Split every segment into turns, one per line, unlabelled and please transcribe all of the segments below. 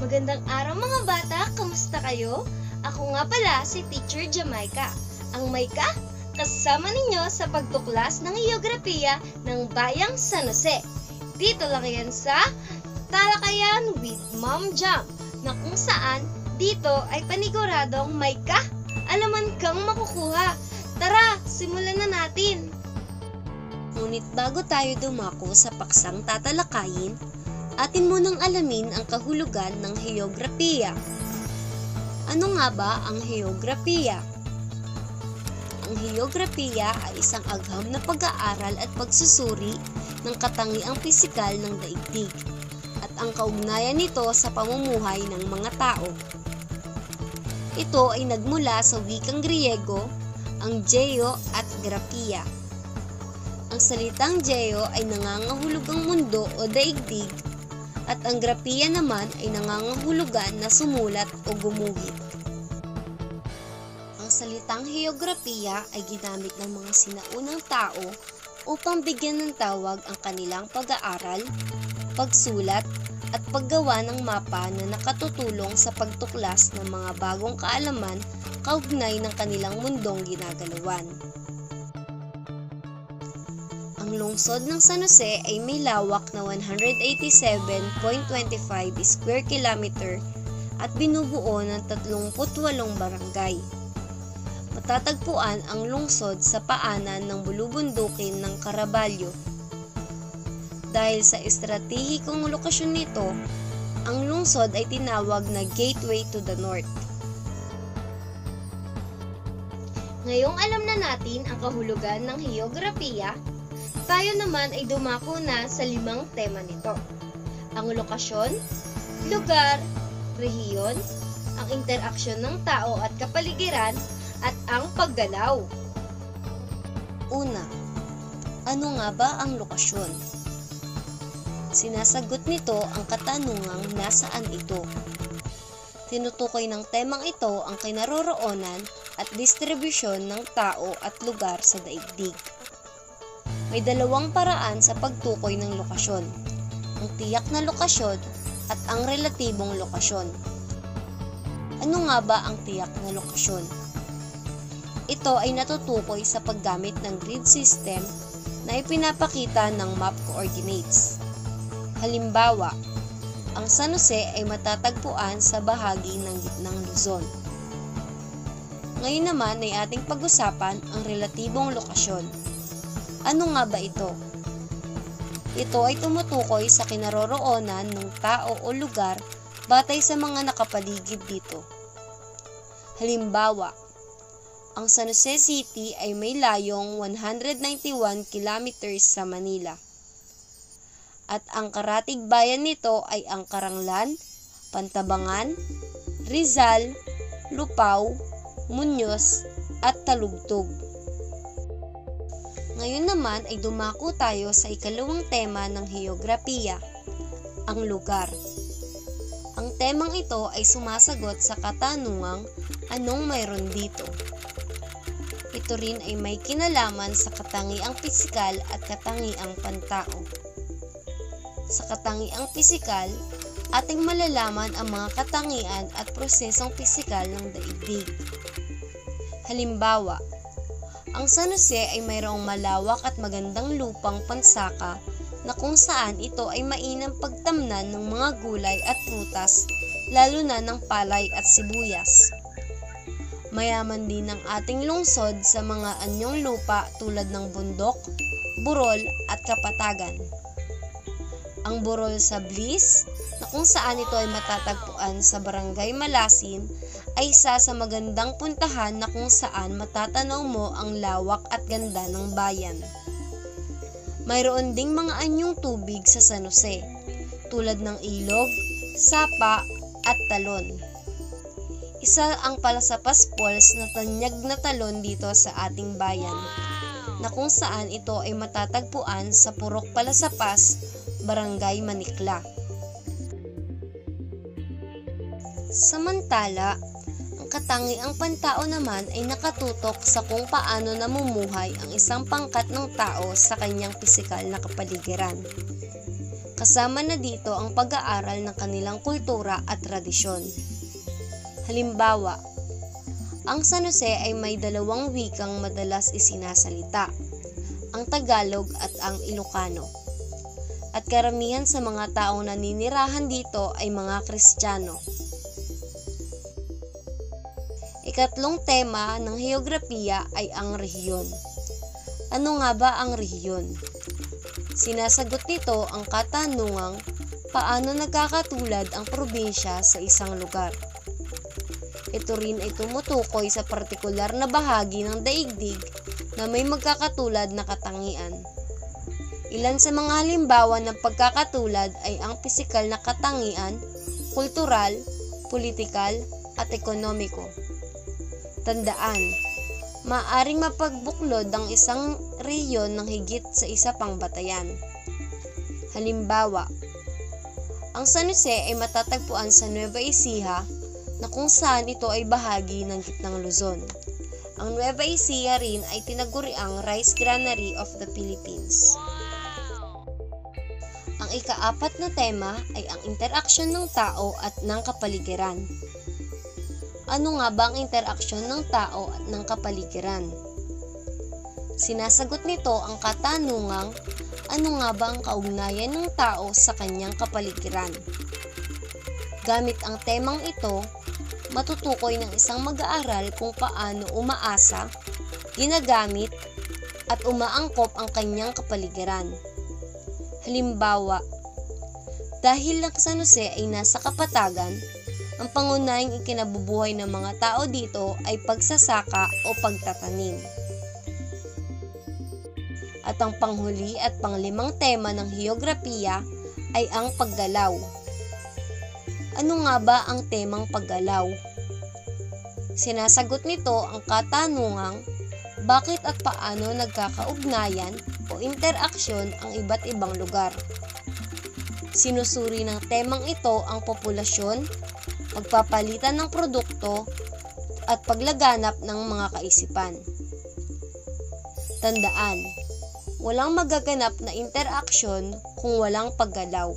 Magandang araw mga bata, kamusta kayo? Ako nga pala si Teacher Jamaica. Ang Maika, kasama ninyo sa pagtuklas ng geografiya ng Bayang San Jose. Dito lang yan sa Talakayan with Mom Jam na kung saan dito ay paniguradong may ka alaman kang makukuha. Tara, simulan na natin!
Ngunit bago tayo dumako sa paksang tatalakayin, atin munang alamin ang kahulugan ng heograpiya. Ano nga ba ang heograpiya? Ang heograpiya ay isang agham na pag-aaral at pagsusuri ng katangiang pisikal ng daigdig at ang kaugnayan nito sa pamumuhay ng mga tao. Ito ay nagmula sa wikang Griego, ang geo at grapia. Ang salitang geo ay nangangahulugang mundo o daigdig at ang grapia naman ay nangangahulugan na sumulat o gumuhit. Ang salitang heograpiya ay ginamit ng mga sinaunang tao upang bigyan ng tawag ang kanilang pag-aaral, pagsulat, at paggawa ng mapa na nakatutulong sa pagtuklas ng mga bagong kaalaman kaugnay ng kanilang mundong ginagalawan. Ang lungsod ng San Jose ay may lawak na 187.25 square kilometer at binubuo ng 38 barangay. Matatagpuan ang lungsod sa paanan ng bulubundukin ng Caraballo. Dahil sa estratehikong lokasyon nito, ang lungsod ay tinawag na Gateway to the North.
Ngayong alam na natin ang kahulugan ng heograpiya, tayo naman ay dumako na sa limang tema nito. Ang lokasyon, lugar, rehiyon, ang interaksyon ng tao at kapaligiran, at ang paggalaw.
Una, ano nga ba ang lokasyon? Sinasagot nito ang katanungang nasaan ito. Tinutukoy ng temang ito ang kinaroroonan at distribusyon ng tao at lugar sa daigdig. May dalawang paraan sa pagtukoy ng lokasyon. Ang tiyak na lokasyon at ang relatibong lokasyon. Ano nga ba ang tiyak na lokasyon? Ito ay natutukoy sa paggamit ng grid system na ipinapakita ng map coordinates. Halimbawa, ang San Jose ay matatagpuan sa bahagi ng gitnang Luzon. Ngayon naman ay ating pag-usapan ang relatibong lokasyon. Ano nga ba ito? Ito ay tumutukoy sa kinaroroonan ng tao o lugar batay sa mga nakapaligid dito. Halimbawa, ang San Jose City ay may layong 191 kilometers sa Manila. At ang karatig bayan nito ay ang Karanglan, Pantabangan, Rizal, Lupao, Muñoz, at Talugtog. Ngayon naman ay dumako tayo sa ikalawang tema ng heograpiya, ang lugar. Ang temang ito ay sumasagot sa katanungang anong mayroon dito. Ito rin ay may kinalaman sa katangiang pisikal at katangiang pantao. Sa katangiang pisikal, ating malalaman ang mga katangian at prosesong pisikal ng daigdig. Halimbawa, ang San Jose ay mayroong malawak at magandang lupang pansaka na kung saan ito ay mainam pagtamnan ng mga gulay at prutas lalo na ng palay at sibuyas. Mayaman din ang ating lungsod sa mga anyong lupa tulad ng bundok, burol at kapatagan. Ang burol sa Bliss, na kung saan ito ay matatagpuan sa barangay Malasin, ay isa sa magandang puntahan na kung saan matatanaw mo ang lawak at ganda ng bayan. Mayroon ding mga anyong tubig sa San Jose, tulad ng ilog, sapa, at talon. Isa ang Palasapas Falls na tanyag na talon dito sa ating bayan, na kung saan ito ay matatagpuan sa Purok Palasapas, Barangay Manikla. Samantala, katangiang pantao naman ay nakatutok sa kung paano namumuhay ang isang pangkat ng tao sa kanyang pisikal na kapaligiran. Kasama na dito ang pag-aaral ng kanilang kultura at tradisyon. Halimbawa, ang San Jose ay may dalawang wikang madalas isinasalita, ang Tagalog at ang Ilocano. At karamihan sa mga taong naninirahan dito ay mga Kristiyano. Ikatlong tema ng heograpiya ay ang rehiyon. Ano nga ba ang rehiyon? Sinasagot nito ang katanungang paano nagkakatulad ang probinsya sa isang lugar. Ito rin ay tumutukoy sa partikular na bahagi ng daigdig na may magkakatulad na katangian. Ilan sa mga halimbawa ng pagkakatulad ay ang pisikal na katangian, kultural, politikal, at ekonomiko. Tandaan, maaring mapagbuklod ang isang rehiyon ng higit sa isa pang batayan. Halimbawa, ang San Jose ay matatagpuan sa Nueva Ecija na kung saan ito ay bahagi ng gitnang Luzon. Ang Nueva Ecija rin ay tinaguriang Rice Granary of the Philippines. Ang ikaapat na tema ay ang interaksyon ng tao at ng kapaligiran. Ano nga ba ang interaksyon ng tao at ng kapaligiran? Sinasagot nito ang katanungang ano nga ba ang kaugnayan ng tao sa kanyang kapaligiran? Gamit ang temang ito, matutukoy ng isang mag-aaral kung paano umaasa, ginagamit, at umaangkop ang kanyang kapaligiran. Halimbawa, dahil ang San Jose ay nasa kapatagan, ang pangunahing ikinabubuhay ng mga tao dito ay pagsasaka o pagtatanim. At ang panghuli at panglimang tema ng heograpiya ay ang paggalaw. Ano nga ba ang temang paggalaw? Sinasagot nito ang katanungang bakit at paano nagkakaugnayan o interaksyon ang iba't ibang lugar. Sinusuri ng temang ito ang populasyon, pagpapalitan ng produkto, at paglaganap ng mga kaisipan. Tandaan, walang magaganap na interaksyon kung walang paggalaw.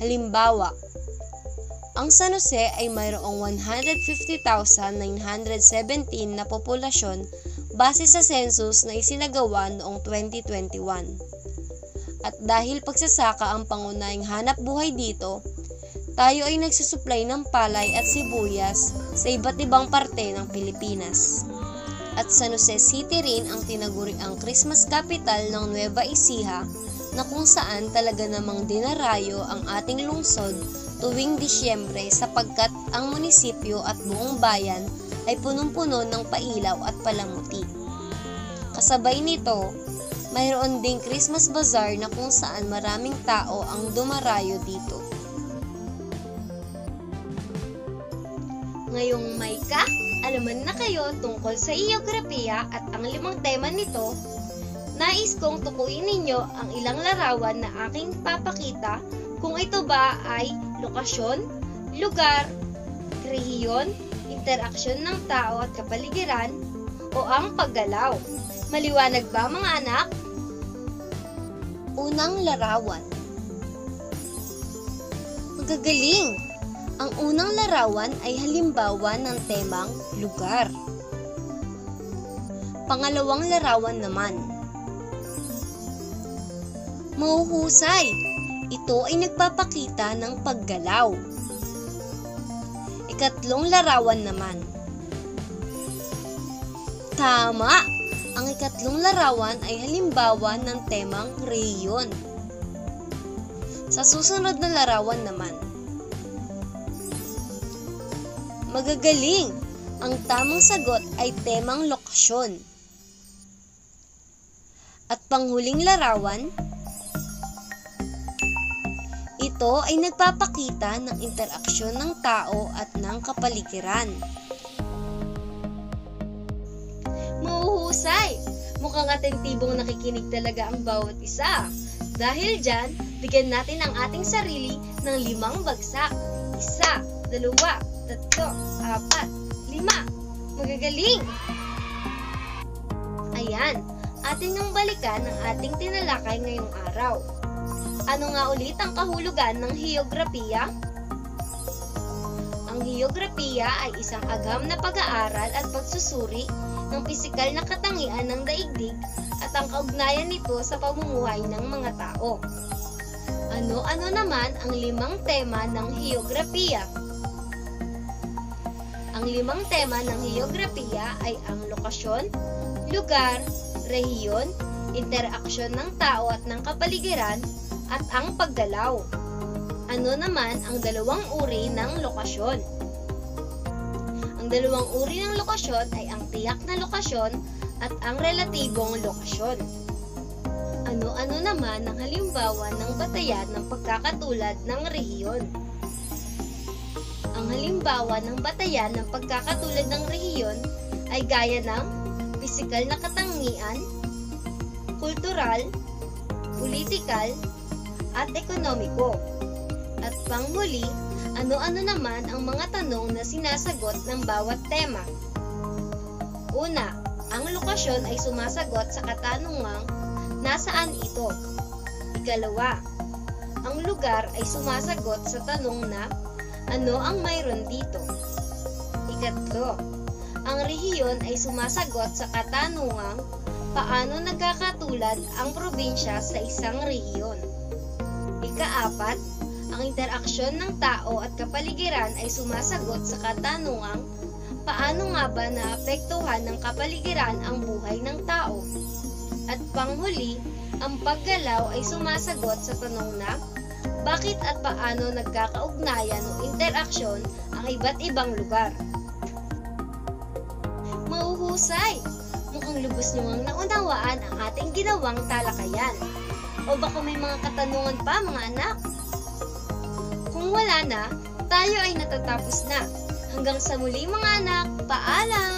Halimbawa, ang San Jose ay mayroong 150,917 na populasyon base sa census na isinagawa noong 2021. At dahil pagsasaka ang pangunahing hanap buhay dito, tayo ay nagsusupply ng palay at sibuyas sa iba't ibang parte ng Pilipinas. At San Jose City rin ang tinaguriang Christmas capital ng Nueva Ecija na kung saan talaga namang dinarayo ang ating lungsod tuwing Disyembre sapagkat ang munisipyo at buong bayan ay punong-puno ng pailaw at palamuti. Kasabay nito, mayroon ding Christmas Bazaar na kung saan maraming tao ang dumarayo dito.
Ngayong may ka, alaman na kayo tungkol sa geografiya at ang limang tema nito, nais kong tukuyin ninyo ang ilang larawan na aking papakita kung ito ba ay lokasyon, lugar, rehiyon, interaksyon ng tao at kapaligiran, o ang paggalaw. Maliwanag ba mga anak?
Unang larawan. Magagaling! Ang unang larawan ay halimbawa ng temang lugar. Pangalawang larawan naman. Mahuhusay! Ito ay nagpapakita ng paggalaw. Ikatlong larawan naman. Tama! Ang ikatlong larawan ay halimbawa ng temang rehiyon. Sa susunod na larawan naman, magagaling! Ang tamang sagot ay temang lokasyon. At panghuling larawan, ito ay nagpapakita ng interaksyon ng tao at ng kapaligiran.
Mahuhusay! Mukhang atentibong nakikinig talaga ang bawat isa. Dahil dyan, bigyan natin ang ating sarili ng limang bagsak. Isa, dalawa, tatlo, apat, lima. Magagaling! Ayan, atin nang balikan ang ating tinalakay ngayong araw. Ano nga ulit ang kahulugan ng heograpiya? Ang heograpiya ay isang agam na pag-aaral at pagsusuri ng pisikal na katangian ng daigdig at ang kaugnayan nito sa pamumuhay ng mga tao. Ano-ano naman ang limang tema ng heograpiya? Ang limang tema ng heograpiya ay ang lokasyon, lugar, rehiyon, interaksyon ng tao at ng kapaligiran, at ang paggalaw. Ano naman ang dalawang uri ng lokasyon? Ang dalawang uri ng lokasyon ay ang tiyak na lokasyon at ang relatibong lokasyon. Ano-ano naman ang halimbawa ng batayan ng pagkakatulad ng rehiyon? Ang halimbawa ng batayan ng pagkakatulad ng rehiyon ay gaya ng pisikal na katangian, kultural, politikal, at ekonomiko. At panghuli, ano-ano naman ang mga tanong na sinasagot ng bawat tema? Una, ang lokasyon ay sumasagot sa katanungang nasaan ito? Ikalawa, ang lugar ay sumasagot sa tanong na ano ang mayroon dito? Ikatlo, ang rehiyon ay sumasagot sa katanungang paano nagkakatulad ang probinsya sa isang rehiyon. Ikaapat, ang interaksyon ng tao at kapaligiran ay sumasagot sa katanungang paano nga ba naapektuhan ng kapaligiran ang buhay ng tao. At panghuli, ang paggalaw ay sumasagot sa tanong na bakit at paano nagkakaugnayan o interaksyon ang iba't ibang lugar. Mauhusay! Mukhang lubos nyo ang naunawaan ang ating ginawang talakayan. O baka may mga katanungan pa mga anak? Kung wala na, tayo ay natatapos na. Hanggang sa muli mga anak, paalam!